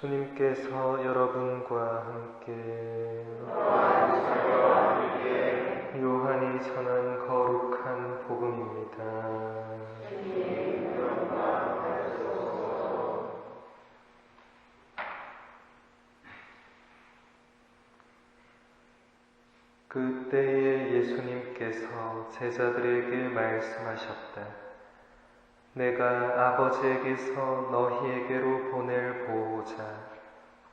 주님께서 여러분과 함께 요한이 전한 거룩한 복음입니다. 그때에 예수님께서 제자들에게 말씀하셨다. 내가 아버지에게서 너희에게로 보낼 보호자,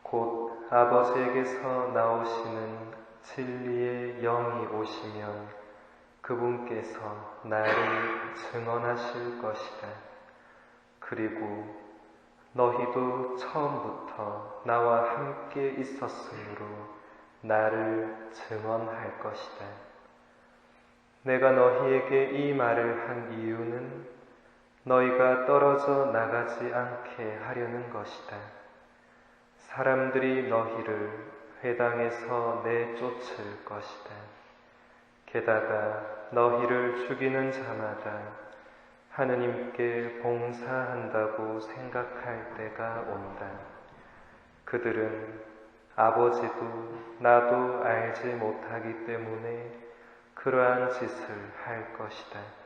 곧 아버지에게서 나오시는 진리의 영이 오시면 그분께서 나를 증언하실 것이다. 그리고 너희도 처음부터 나와 함께 있었으므로 나를 증언할 것이다. 내가 너희에게 이 말을 한 이유는 너희가 떨어져 나가지 않게 하려는 것이다. 사람들이 너희를 회당에서 내쫓을 것이다. 게다가 너희를 죽이는 자마다 하느님께 봉사한다고 생각할 때가 온다. 그들은 아버지도 나도 알지 못하기 때문에 그러한 짓을 할 것이다.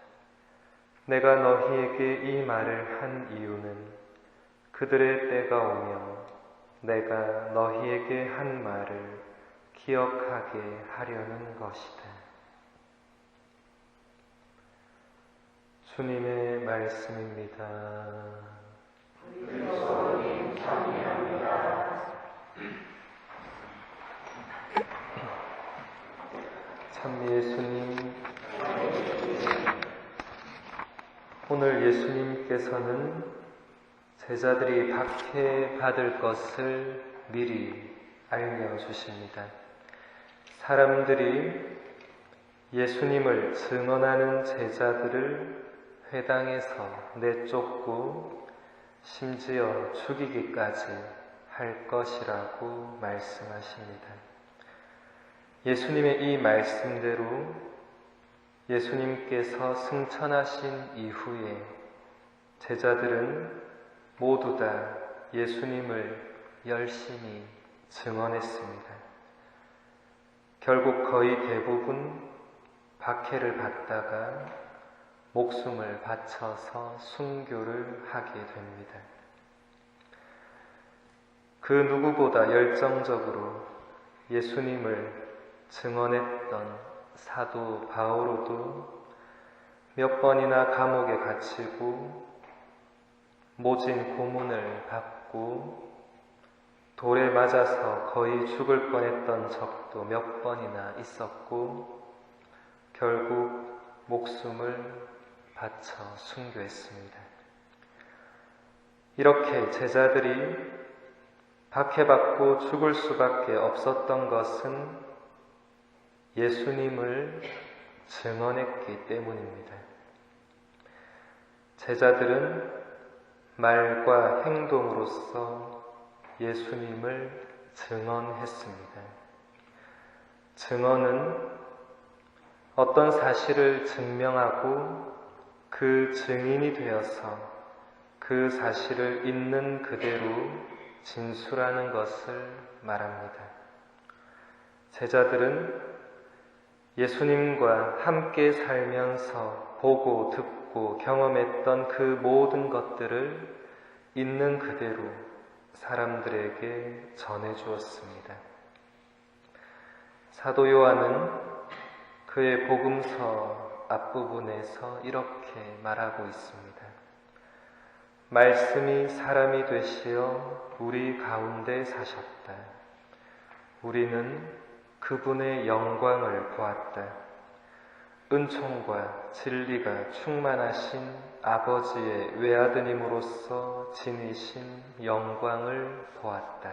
내가 너희에게 이 말을 한 이유는 그들의 때가 오면 내가 너희에게 한 말을 기억하게 하려는 것이다. 주님의 말씀입니다. 참 예수님, 오늘 예수님께서는 제자들이 박해받을 것을 미리 알려주십니다. 사람들이 예수님을 증언하는 제자들을 회당에서 내쫓고 심지어 죽이기까지 할 것이라고 말씀하십니다. 예수님의 이 말씀대로 예수님께서 승천하신 이후에 제자들은 모두 다 예수님을 열심히 증언했습니다. 결국 거의 대부분 박해를 받다가 목숨을 바쳐서 순교를 하게 됩니다. 그 누구보다 열정적으로 예수님을 증언했던 사도 바오로도 몇 번이나 감옥에 갇히고 모진 고문을 받고 돌에 맞아서 거의 죽을 뻔했던 적도 몇 번이나 있었고 결국 목숨을 바쳐 순교했습니다. 이렇게 제자들이 박해받고 죽을 수밖에 없었던 것은 예수님을 증언했기 때문입니다. 제자들은 말과 행동으로서 예수님을 증언했습니다. 증언은 어떤 사실을 증명하고 그 증인이 되어서 그 사실을 있는 그대로 진술하는 것을 말합니다. 제자들은 예수님과 함께 살면서 보고 듣고 경험했던 그 모든 것들을 있는 그대로 사람들에게 전해 주었습니다. 사도 요한은 그의 복음서 앞부분에서 이렇게 말하고 있습니다. 말씀이 사람이 되시어 우리 가운데 사셨다. 우리는 그분의 영광을 보았다. 은총과 진리가 충만하신 아버지의 외아드님으로서 지니신 영광을 보았다.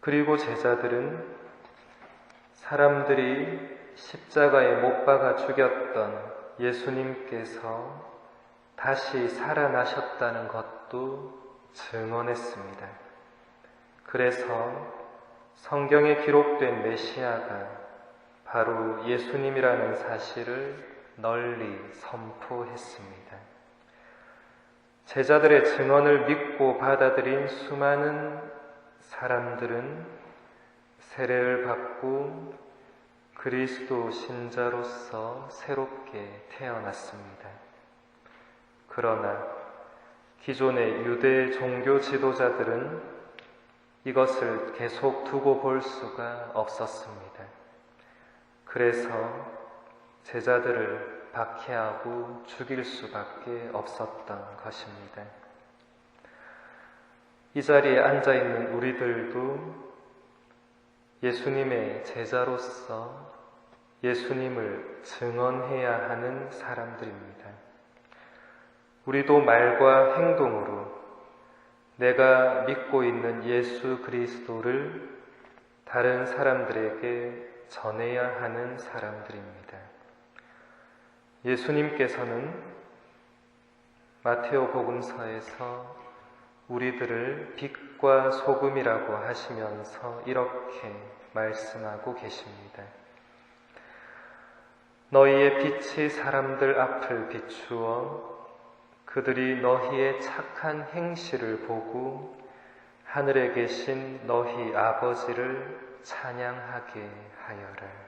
그리고 제자들은 사람들이 십자가에 못 박아 죽였던 예수님께서 다시 살아나셨다는 것도 증언했습니다. 그래서 성경에 기록된 메시아가 바로 예수님이라는 사실을 널리 선포했습니다. 제자들의 증언을 믿고 받아들인 수많은 사람들은 세례를 받고 그리스도 신자로서 새롭게 태어났습니다. 그러나 기존의 유대 종교 지도자들은 이것을 계속 두고 볼 수가 없었습니다. 그래서 제자들을 박해하고 죽일 수밖에 없었던 것입니다. 이 자리에 앉아 있는 우리들도 예수님의 제자로서 예수님을 증언해야 하는 사람들입니다. 우리도 말과 행동으로 내가 믿고 있는 예수 그리스도를 다른 사람들에게 전해야 하는 사람들입니다. 예수님께서는 마테오 복음서에서 우리들을 빛과 소금이라고 하시면서 이렇게 말씀하고 계십니다. 너희의 빛이 사람들 앞을 비추어 그들이 너희의 착한 행실을 보고 하늘에 계신 너희 아버지를 찬양하게 하여라.